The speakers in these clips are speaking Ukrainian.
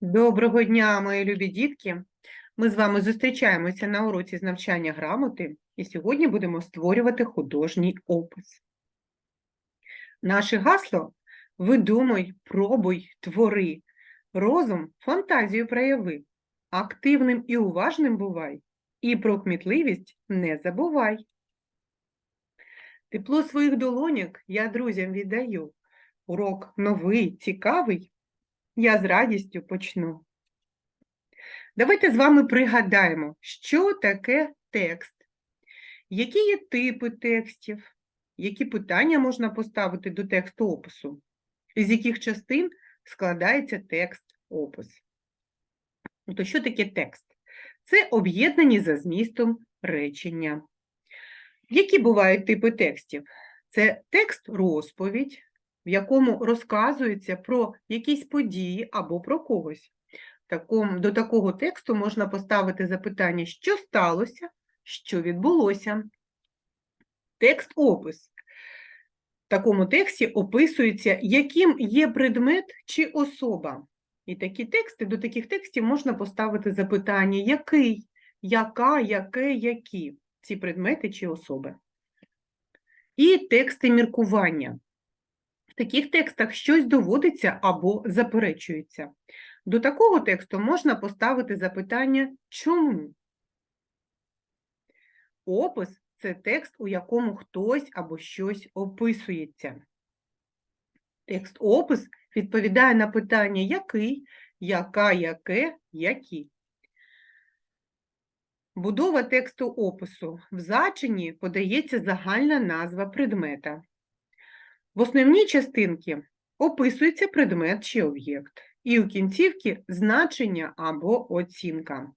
Доброго дня, мої любі дітки! Ми з вами зустрічаємося на уроці з навчання грамоти і сьогодні будемо створювати художній опис. Наше гасло видумуй, пробуй, твори, розум, фантазію прояви, активним і уважним бувай, і про кмітливість не забувай. Тепло своїх долоньок я друзям віддаю. Урок новий, цікавий, я з радістю почну. Давайте з вами пригадаємо, що таке текст, які є типи текстів, які питання можна поставити до тексту опису, з яких частин складається текст опис. То що таке текст? Це об'єднані за змістом речення. Які бувають типи текстів? Це текст розповідь, в якому розказується про якісь події або про когось. Таком, до такого тексту можна поставити запитання, що сталося, що відбулося. Текст опис. В такому тексті описується, яким є предмет чи особа. І такі тексти, до таких текстів можна поставити запитання, який, яка, яке, які ці предмети чи особи. І тексти міркування. Таких текстах щось доводиться або заперечується. До такого тексту можна поставити запитання чому? Опис це текст, у якому хтось або щось описується. Текст опис відповідає на питання який, яка, яке, які. Будова тексту опису. В зачині подається загальна назва предмета. В основній частинці описується предмет чи об'єкт, і у кінцівці значення або оцінка.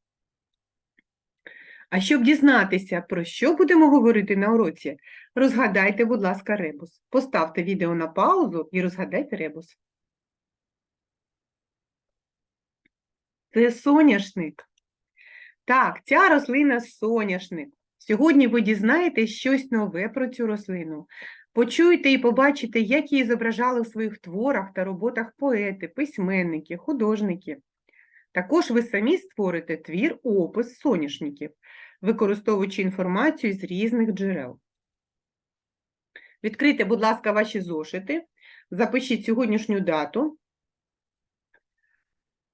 А щоб дізнатися, про що будемо говорити на уроці, розгадайте, будь ласка, ребус. Поставте відео на паузу і розгадайте ребус. Це соняшник. Так, ця рослина соняшник. Сьогодні ви дізнаєтесь щось нове про цю рослину. Почуєте і побачите, як її зображали в своїх творах та роботах поети, письменники, художники. Також ви самі створите твір опис соняшників, використовуючи інформацію з різних джерел. Відкрийте, будь ласка, ваші зошити, запишіть сьогоднішню дату,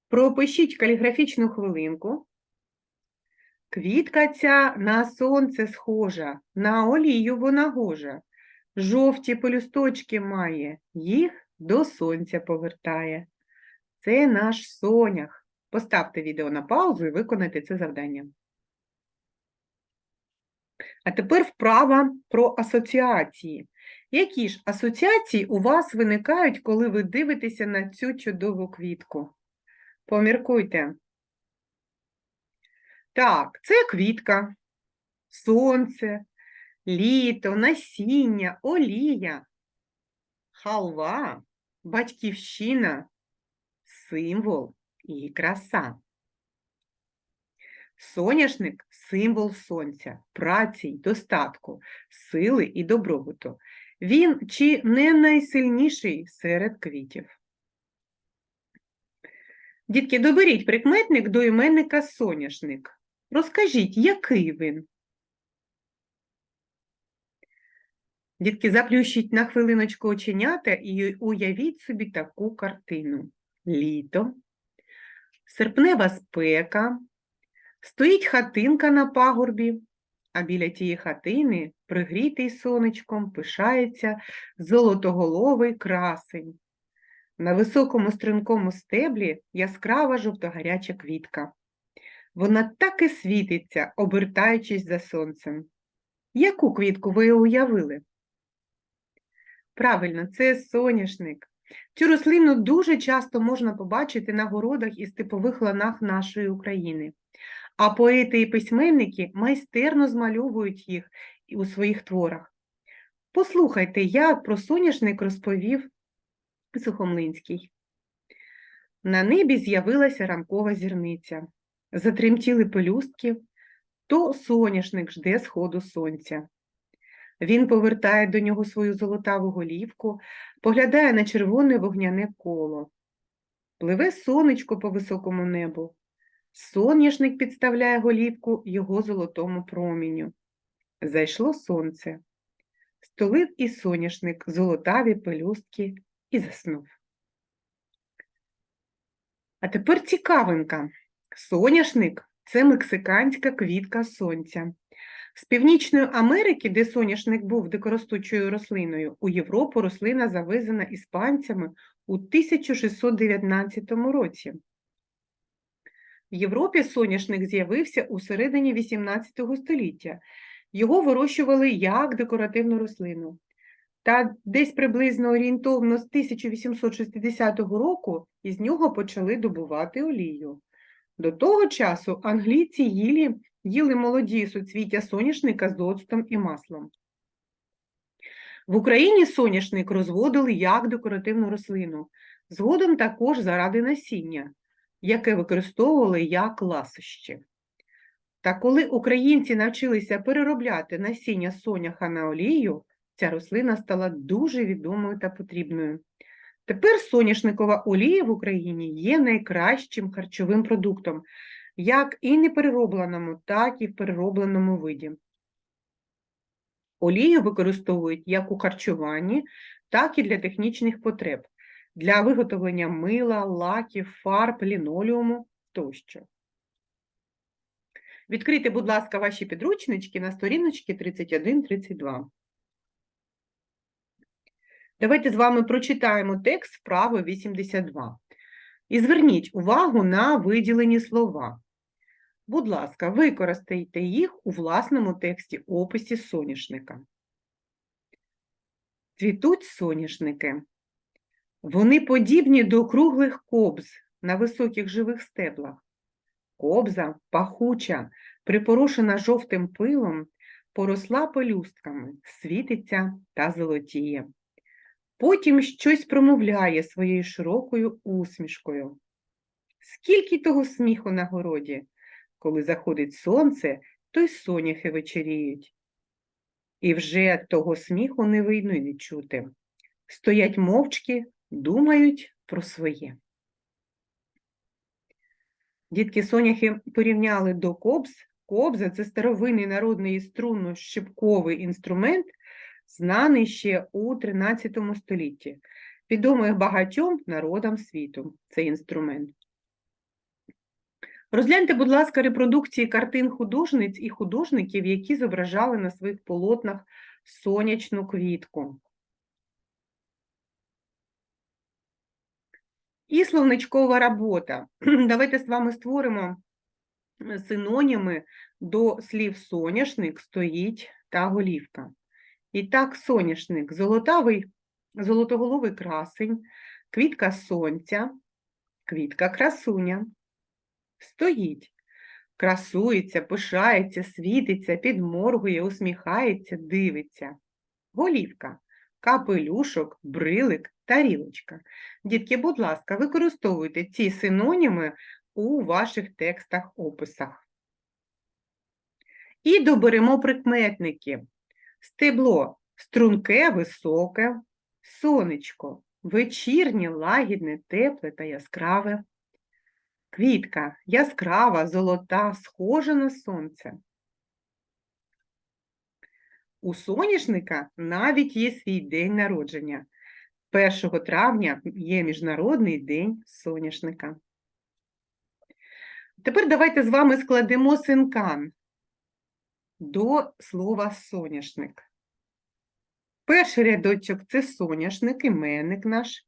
пропишіть каліграфічну хвилинку. Квітка ця на сонце схожа, на олію вона гожа. Жовті пелюсточки має, їх до сонця повертає. Це наш сонях. Поставте відео на паузу і виконайте це завдання. А тепер вправа про асоціації. Які ж асоціації у вас виникають, коли ви дивитеся на цю чудову квітку? Поміркуйте. Так, це квітка, сонце, літо, насіння, олія, халва, батьківщина, символ і краса. Соняшник символ сонця, праці й достатку, сили і добробуту. Він чи не найсильніший серед квітів. Дітки, доберіть прикметник до іменника соняшник. Розкажіть, який він? Дітки, заплющіть на хвилиночку оченята і уявіть собі таку картину. Літо, серпнева спека, стоїть хатинка на пагорбі, а біля тієї хатини, пригрітий сонечком, пишається золотоголовий красень. На високому стрункому стеблі яскрава жовтогаряча квітка. Вона так і світиться, обертаючись за сонцем. Яку квітку ви уявили? Правильно, це соняшник. Цю рослину дуже часто можна побачити на городах і степових ланах нашої України. А поети і письменники майстерно змальовують їх у своїх творах. Послухайте, як про соняшник розповів Сухомлинський. На небі з'явилася ранкова зірниця. Затремтіли пелюстки, то соняшник жде сходу сонця. Він повертає до нього свою золотаву голівку, поглядає на червоне вогняне коло. Пливе сонечко по високому небу. Соняшник підставляє голівку його золотому проміню. Зайшло сонце. Столив і соняшник золотаві пелюстки і заснув. А тепер цікавинка. Соняшник це мексиканська квітка сонця. З Північної Америки, де соняшник був дикоростучою рослиною, у Європу рослина завезена іспанцями у 1619 році. В Європі соняшник з'явився у середині XVIII століття. Його вирощували як декоративну рослину. Та десь приблизно орієнтовно з 1860 року із нього почали добувати олію. До того часу англійці їли, їли молоді суцвіття соняшника з оцтом і маслом. В Україні соняшник розводили як декоративну рослину, згодом також заради насіння, яке використовували як ласощі. Та коли українці навчилися переробляти насіння соняха на олію, ця рослина стала дуже відомою та потрібною. Тепер соняшникова олія в Україні є найкращим харчовим продуктом, як і непереробленому, так і в переробленому виді. Олію використовують як у харчуванні, так і для технічних потреб, для виготовлення мила, лаків, фарб, лінолеуму тощо. Відкрийте, будь ласка, ваші підручнички на сторіночці 31-32. Давайте з вами прочитаємо текст вправо 82. І зверніть увагу на виділені слова. Будь ласка, використайте їх у власному тексті описі соняшника. Цвітуть соняшники. Вони подібні до круглих кобз на високих живих стеблах. Кобза пахуча, припорошена жовтим пилом, поросла пелюстками, світиться та золотіє. Потім щось промовляє своєю широкою усмішкою. Скільки того сміху на городі, коли заходить сонце, то й соняхи вечеріють. І вже того сміху не видно й не чути. Стоять мовчки, думають про своє. Дітки соняхи порівняли до кобз. Кобза це старовинний народний струнно-щепковий інструмент, знаний ще у 13 столітті, відомий багатьом народам світу цей інструмент. Розгляньте, будь ласка, репродукції картин художниць і художників, які зображали на своїх полотнах сонячну квітку. І словничкова робота. Давайте з вами створимо синоніми до слів соняшник, стоїть та голівка. І так, соняшник, золотавий, золотоголовий красень, квітка сонця, квітка красуня. Стоїть, красується, пишається, світиться, підморгує, усміхається, дивиться. Голівка, капелюшок, брилик, тарілочка. Дітки, будь ласка, використовуйте ці синоніми у ваших текстах, описах. І доберемо прикметники. Стебло струнке, високе, сонечко, вечірнє, лагідне, тепле та яскраве. Квітка яскрава, золота, схожа на сонце. У соняшника навіть є свій день народження. 1 травня є Міжнародний день соняшника. Тепер давайте з вами складемо синкан до слова соняшник. Перший рядочок це соняшник, іменник наш.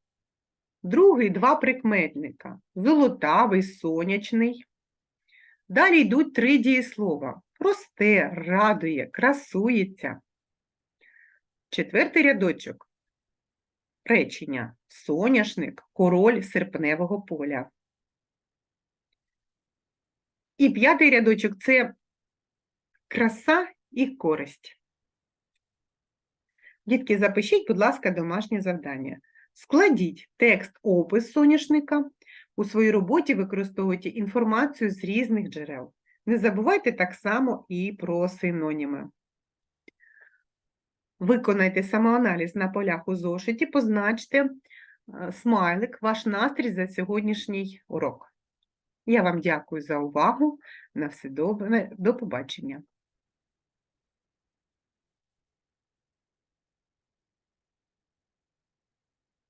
Другий два прикметника золотавий, сонячний. Далі йдуть три дієслова росте, радує, красується. Четвертий рядочок речення соняшник, король серпневого поля. І п'ятий рядочок це краса і користь. Дітки, запишіть, будь ласка, домашнє завдання. Складіть текст опис соняшника. У своїй роботі використовуйте інформацію з різних джерел. Не забувайте так само і про синоніми. Виконайте самоаналіз на полях у зошиті, позначте е, смайлик, ваш настрій за сьогоднішній урок. Я вам дякую за увагу. На все добре. До побачення.